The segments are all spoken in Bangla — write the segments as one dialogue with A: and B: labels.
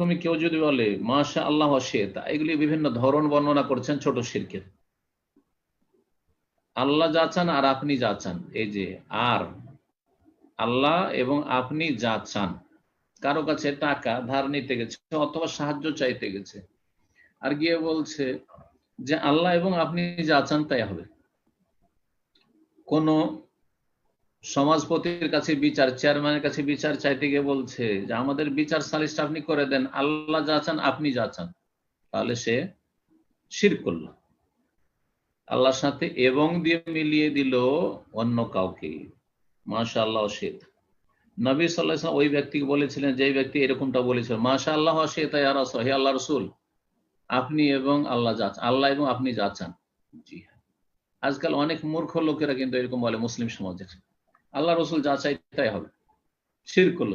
A: তুমি কেউ যদি বলে মাশা আল্লাহ শেতা এগুলি বিভিন্ন ধরন বর্ণনা করছেন ছোট শিরকের। আল্লাহ যা চান আর আপনি যা চান। এই যে, আর আল্লাহ এবং আপনি যা চান। কারও কাছে টাকা, ধার নিতে গেছে অথবা সাহায্য চাইতে গেছে। আর গিয়ে বলছে যে, আল্লাহ এবং আপনি যা চান তাই হবে। কোন সমাজপতির কাছে বিচার, চেয়ারম্যানের কাছে বিচার চাইতে গিয়ে বলছে যে, আমাদের বিচার সালিশটা আপনি করে দেন, আল্লাহ যা চান, আপনি যা চান। তাহলে সে শির করল। আল্লাহর সাথে এবং দিয়ে মিলিয়ে দিল অন্য কাউকে। মাশা আল্লাহ শেদ নবী সাল্লাহ ওই ব্যক্তিকে বলেছিলেন যে ব্যক্তি এরকমটা বলেছিল মাশা আল্লাহ শেদ হে আল্লাহ রসুল, আপনি এবং আল্লাহ যা আল্লাহ এবং আপনি যা চান। জি হ্যাঁ। আজকাল অনেক মূর্খ লোকেরা কিন্তু এরকম বলে, মুসলিম সমাজের। আল্লাহ রসুল যা চাই তাই হবে। শির করল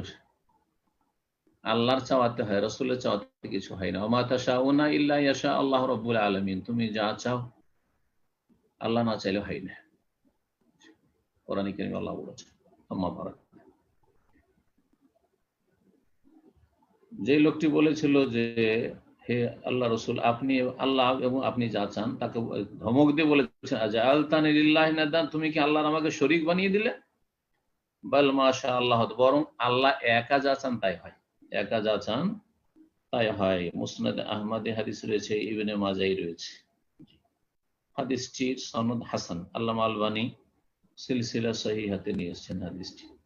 A: আল্লাহর চাওয়াতে হয়, রসুলের চাওয়াতে কিছু হয় না। অমাতা শাহ ইল্লা ইয়াশা আল্লাহ রব্বুল আলমিন। তুমি যা চাও, আল্লাহ না চাইলে হয় না। কোরআন করিম আল্লাহ বলেছে, আম্মা ভারত যে লোকটি বলেছিল যে, হে আল্লাহ রসুল, আপনি আল্লাহ এবং আপনি যা চান, তাকে ধমক দিয়ে বলেছেন আলতান তুমি কি আল্লাহর আমাকে শরিক বানিয়ে দিলে? বল মাশা আল্লাহ বরং আল্লাহ একা যা চান তাই হয়। একা যা চান তাই হয়। মুসনাদ আহমদে হাদিস রয়েছে, ইবনে মাজাই রয়েছে। হাদিসটি সনদ হাসান। আল্লাহ আলবানী সিলসিলা সহি হাতে নিয়ে হাদিসটি।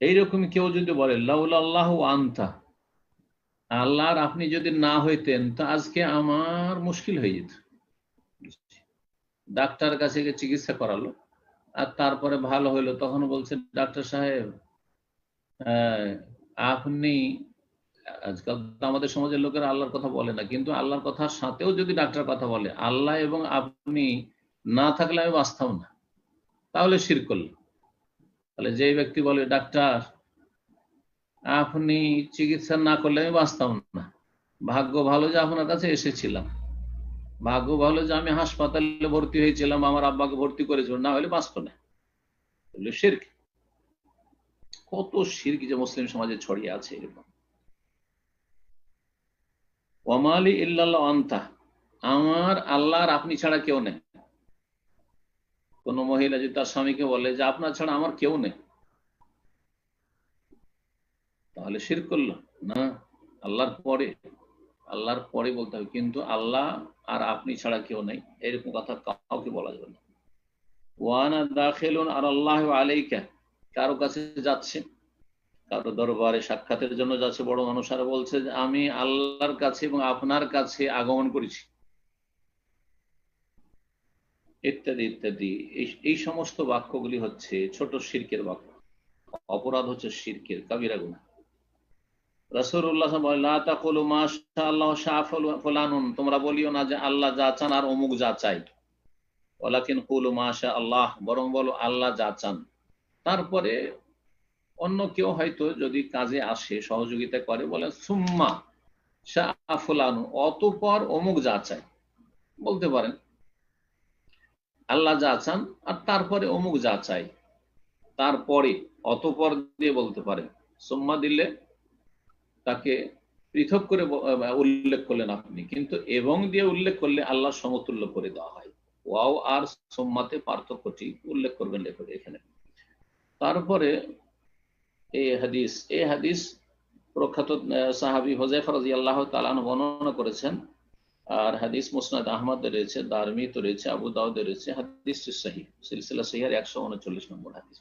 A: এইরকম কেউ যদি বলে লাউল আল্লাহ আন্তা, আল্লাহর আপনি যদি না হইতেন, তা আজকে আমার মুশকিল হয়ে যেত। ডাক্তার কাছে চিকিৎসা করালো। আর তারপরে ভালো হইল। তখন বলছে, ডাক্তার সাহেব আপনি, আজকাল আমাদের সমাজের লোকেরা আল্লাহর কথা বলে না, কিন্তু আল্লাহর কথার সাথেও যদি ডাক্তার কথা বলে, আল্লাহ এবং আপনি না থাকলে আমি বাঁচতাম না। তাহলে শির করল। তাহলে যে ব্যক্তি বলে, ডাক্তার, আপনি চিকিৎসা না করলে আমি বাঁচতাম না। ভাগ্য ভালো যে আপনার কাছে এসেছিলাম। ভাগ্য ভালো যে আমি হাসপাতালে ভর্তি হয়েছিলাম, আমার আব্বাকে ভর্তি করেছিল, না হলে বাঁচত না। শির্ক? কত শির্ক যে মুসলিম সমাজে ছড়িয়ে আছে এরকম। ওমালি ইল্লাল্লাহ আন্তা, আমার আল্লাহর আপনি ছাড়া কেউ নেই। কোন মহিলা যদি তার স্বামীকে বলে যে আপনার ছাড়া আমার কেউ নেই, তাহলে শির করল। না, আল্লাহর পরে আল্লাহর পরে বলতে হবে। কিন্তু আল্লাহ আর আপনি ছাড়া কেউ নেই। এরকম কথা কাউকে বলা যাবে না। ওয়ানা দাখিলুন আর আল্লাহ আলাইকা। কারও কাছে যাচ্ছে, কারও দরবারে সাক্ষাতের জন্য যাচ্ছে, বড় মানুষ আর বলছে যে, আমি আল্লাহর কাছে এবং আপনার কাছে আগমন করেছি। ইত্যাদি ইত্যাদি। এই সমস্ত বাক্যগুলি হচ্ছে ছোট শির্কের বাক্য। অপরাধ হচ্ছে শির্কের, কাবিরা গুণা তোমরা বলিও না যে আল্লাহ যা চান আর অমুক যা চাই। ওলাকিন কুলু মাশা আল্লাহ বরং বলো, আল্লাহ যা চান। তারপরে অন্য কেউ হয়তো যদি কাজে আসে, সহযোগিতা করে, বলে, সুম্মা শাহ ফুলানু অতপর অমুক যা চাই। বলতে পারেন, আল্লাহ যা চান আর তারপরে অমুক যা চাই। তারপরে অতপর দিয়ে বলতে পারেন, সুম্মা দিলে তাকে পৃথক করে উল্লেখ করলেন আপনি। কিন্তু এবং দিয়ে উল্লেখ করলে আল্লাহ সমতুল্য করে দেওয়া হয়। ওয়াও আর সোম্মাতে পার্থক্যটি উল্লেখ করবেন লেখক এখানে। তারপরে এই হাদিস এই হাদিস প্রখ্যাত সাহাবি হোজাইফা রাজি আল্লাহ তালান বর্ণনা করেছেন। আর হাদিস মুসনাদ আহমদ রয়েছে, দারমিত রয়েছে, আবু দাউদ রয়েছে হাদিস সাহি সিলসিলা সহিয়ার একশো উনচল্লিশ নম্বর হাদিস।